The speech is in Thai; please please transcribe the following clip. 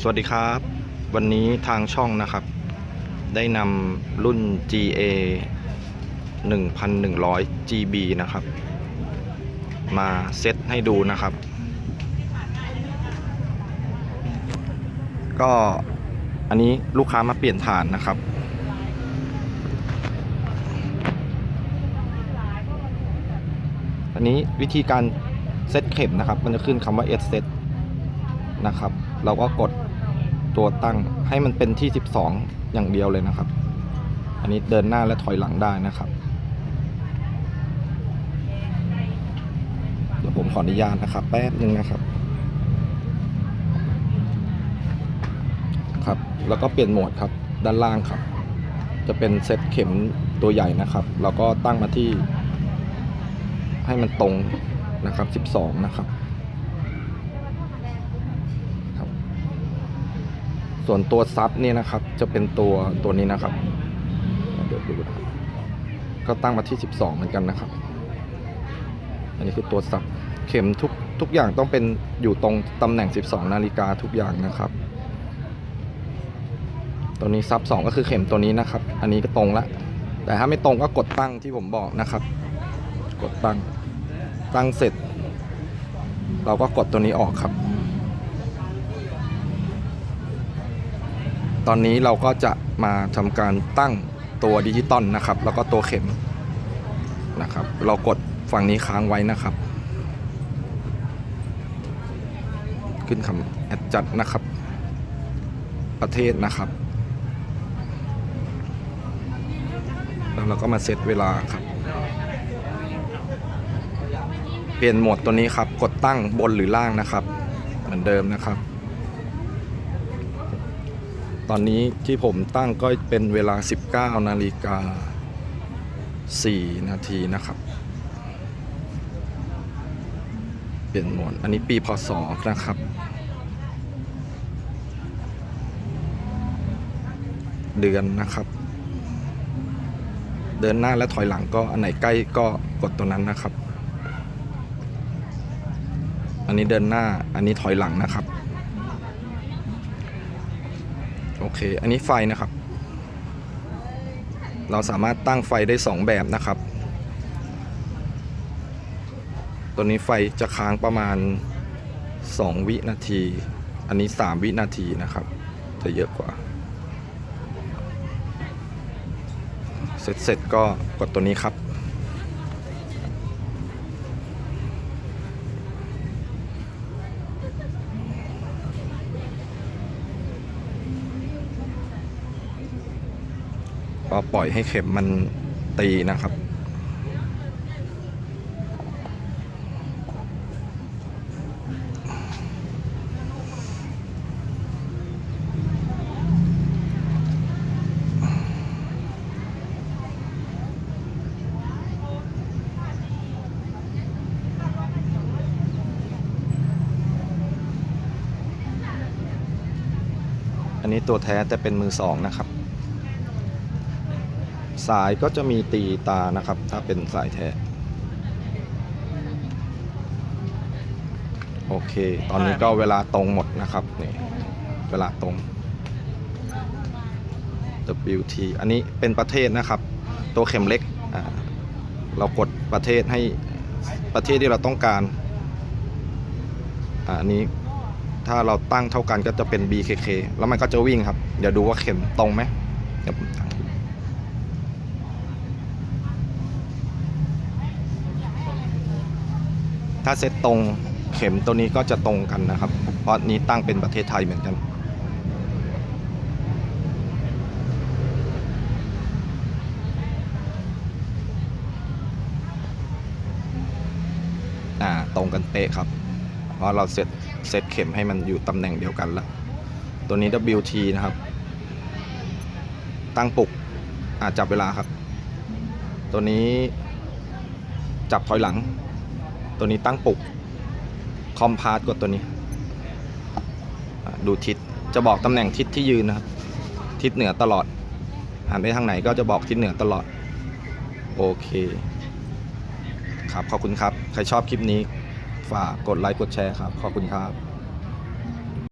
สวัสดีครับ วันนี้ทางช่องนะครับ ได้นำรุ่น GA 1100 GB นะครับ มาเซตให้ดูนะครับ ก็อันนี้ลูกค้ามาเปลี่ยนฐานนะครับ อันนี้วิธีการเซตเข็มนะครับ มันจะขึ้นคำว่า S set นะครับ เราก็กดตัวตั้งให้มันเป็นที่ 12 อย่างเดียวเลยนะครับ อันนี้เดินหน้าและถอยหลังได้นะครับ เดี๋ยวผมขออนุญาตนะครับ แป๊บนึงนะครับ ครับ แล้วก็เปลี่ยนโหมดครับ ด้านล่างครับ จะเป็นเซตเข็มตัวใหญ่นะครับเราก็ตั้งมาที่ ให้มันตรงนะครับ 12 นะครับ ส่วนตัวซับเนี่ยนะครับ จะเป็นตัวตัวนี้นะครับเดี๋ยวดูนะครับก็ตั้งมาที่ 12 เหมือนกันนะครับ อันนี้คือตัวซับเข็มทุกทุกอย่างต้องเป็นอยู่ตรงตำแหน่ง 12 นาฬิกาทุกอย่างนะครับ ตัวนี้ซับ2ก็คือเข็มตัวนี้นะครับ อันนี้ก็ตรงละ แต่ถ้าไม่ตรงก็กดตั้งที่ผมบอกนะครับ กดตั้งตั้งเสร็จ เราก็กดตัวนี้ออกครับ ตอนนี้เราก็จะมาทำการตั้งตัวดิจิตอลนะครับ แล้วก็ตัวเข็มนะครับ เรากดฝั่งนี้ค้างไว้นะครับ ขึ้นคำแอดจัดนะครับ ประเทศนะครับ แล้วเราก็มาเซตเวลาครับ เปลี่ยนโหมดตัวนี้ครับ กดตั้งบนหรือล่างนะครับ เหมือนเดิมนะครับ ตอนนี้ที่ผมตั้งก็เป็นเวลา 19 นาฬิกา 4 นาทีนะครับ เปลี่ยนหมดอันนี้ปีพศนะครับ เดือนนะครับ เดินหน้าและถอยหลังก็อันไหนใกล้ก็กดตัวนั้นนะครับ อันนี้เดินหน้าอันนี้ถอยหลังนะครับ โอเค อันนี้ไฟนะครับ เราสามารถตั้งไฟได้ 2 แบบนะครับ ตัวนี้ไฟจะค้างประมาณ 2 วินาที อันนี้ 3 วินาทีนะครับ จะเยอะกว่า เสร็จเสร็จก็กดตัวนี้ครับ ก็ปล่อยให้เข็มมันตีนะครับ อันนี้ตัวแท้แต่เป็นมือสองนะครับ สายก็จะมีตีตานะครับ ถ้าเป็นสายแท้โอเค ตอนนี้ก็เวลาตรงหมดนะครับนี่เวลาตรง WT อันนี้เป็นประเทศนะครับ ตัวเข็มเล็กเรากดประเทศให้ประเทศที่เราต้องการอันนี้ถ้าเราตั้งเท่ากันก็จะเป็น BKK แล้วมันก็จะวิ่งครับ เดี๋ยวดูว่าเข็มตรงไหมเดี๋ยวผมตั้ง ถ้าเซตตรงเข็มตัวนี้ก็จะตรงกันนะครับ เพราะนี้ตั้งเป็นประเทศไทยเหมือนกันอ่าตรงกันเป๊ะครับ เพราะเราเซตเซตเข็มให้มันอยู่ตำแหน่งเดียวกันแล้ว ตัวนี้ WT นะครับ ตั้งปลุกอาจับเวลาครับ ตัวนี้จับถอยหลัง ตัวนี้ตั้งปลุกคอมพาสกดตัวนี้ ดูทิศจะบอกตำแหน่งทิศที่ยืนนะครับ ทิศเหนือตลอดหันไปทางไหนก็จะบอกทิศเหนือตลอด โอเค ครับ ขอบคุณครับ ใครชอบคลิปนี้ ฝากกดไลค์กดแชร์ครับ ขอบคุณครับ